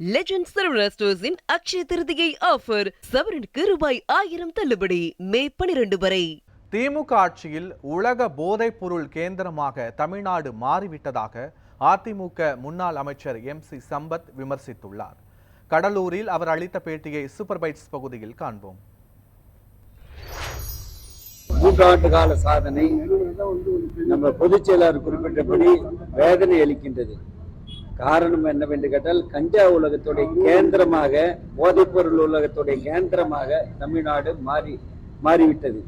Legend Saravana ஸ்டோர்ஸின் Akshaya Tritiya offer சவரனுக்கு ரூபாய் ஆயிரம் தள்ளுபடி. மே பனிரெண்டு வரை. திமுக ஆட்சியில் உலக போதைப் பொருள் கேந்திரமாக தமிழ்நாடு மாறிவிட்டதாக அதிமுக முன்னாள் அமைச்சர் எம் சி சம்பத் விமர்சித்துள்ளார். கடலூரில் அவர் அளித்த பேட்டியை சூப்பர் பைட்ஸ் பகுதியில் காண்போம். மூன்றாண்டு கால சாதனை நம்ம பொதுச் செயலாளர் குறிப்பிட்டபடி வேதனை அளிக்கின்றது. காரணம் என்னவென்று கேட்டால் கஞ்சா உலகத்துடைய கேந்திரமாக போதைப்பொருள் உலகத்துடைய கேந்திரமாக தமிழ்நாடு மாறி மாறிவிட்டது.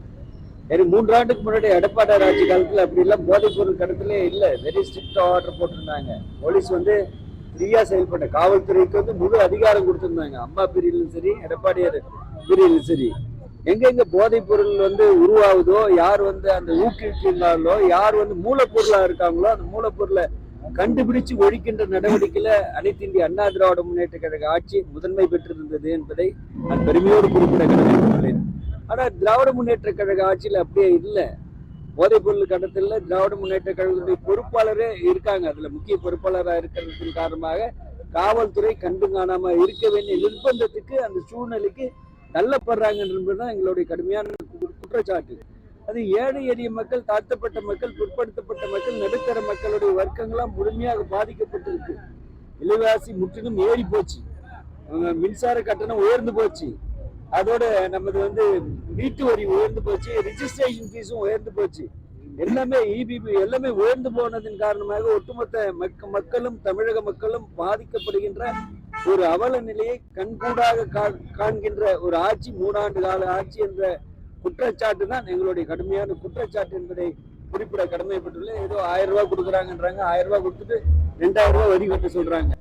சரி மூன்றாண்டுக்கு முன்னாடி எடப்பாடி ஆட்சி காலத்தில் அப்படி இல்லை போதைப்பொருள் கடத்திலே இல்லை வெரி ஸ்ட்ரிக்ட் ஆர்டர் போட்டிருந்தாங்க. போலீஸ் வந்து ஃப்ரீயாக செயல்பட்ட காவல்துறைக்கு வந்து முழு அதிகாரம் கொடுத்துருந்தாங்க. அம்மா பிரிவிலும் சரி எடப்பாடியார் பிரிவிலும் சரி. எங்கெங்க போதைப் பொருள் வந்து உருவாகுதோ யார் வந்து அந்த ஊக்குவிக்கிறாங்களோ யார் வந்து மூலப்பொருளா இருக்காங்களோ அந்த மூலப்பொருளை கண்டுபிடிச்சு ஒழிக்கின்ற நடவடிக்கையில அனைத்து இந்திய அண்ணா திராவிட முன்னேற்ற கழக ஆட்சி முதன்மை பெற்றிருந்தது என்பதை நான் பெருமையோடு குறிப்பிட கடமைப்பட்டுள்ளேன் ஆனால் திராவிட முன்னேற்ற கழக ஆட்சியில் அப்படியே இல்லை. போதைப் பொருள் கடத்தல திராவிட முன்னேற்ற கழகத்துடைய பொறுப்பாளரே இருக்காங்க. அதுல முக்கிய பொறுப்பாளராக இருக்கிறதன் காரணமாக காவல்துறை கண்டு காணாம இருக்க வேண்டிய நிர்பந்தத்துக்கு அந்த சூழ்நிலைக்கு தள்ளப்படுறாங்க என்பதுதான் எங்களுடைய கடுமையான கு- குற்றச்சாட்டு. அது ஏழை எளிய மக்கள் தாழ்த்தப்பட்ட மக்கள் பிற்படுத்தப்பட்ட மக்கள் நடுத்தர மக்களுடைய வர்க்கங்களாம் முழுமையாக பாதிக்கப்பட்டிருக்கு. விலைவாசி முற்றிலும் ஏறி போச்சு. மின்சார கட்டணம் உயர்ந்து போச்சு. அதோட நமது வந்து வீட்டு வரி உயர்ந்து போச்சு. ரிஜிஸ்ட்ரேஷன் ஃபீஸும் உயர்ந்து போச்சு. எல்லாமே இபிபி எல்லாமே உயர்ந்து போனதன் காரணமாக ஒட்டுமொத்த மக்க மக்களும் தமிழக மக்களும் பாதிக்கப்படுகின்ற ஒரு அவல நிலையை கண்கூடாக காண்கின்ற ஒரு ஆட்சி மூணாண்டு கால ஆட்சி என்ற குற்றச்சாட்டு தான் எங்களுடைய கடுமையான குற்றச்சாட்டு என்பதை குறிப்பிட கடமைப்பட்டுள்ளேன். ஏதோ ஆயிரம் ரூபாய் கொடுக்குறாங்கன்றாங்க. ஆயிரம் ரூபாய் கொடுத்துட்டு ரெண்டாயிரம் ரூபாய் வரி கட்ட சொல்றாங்க.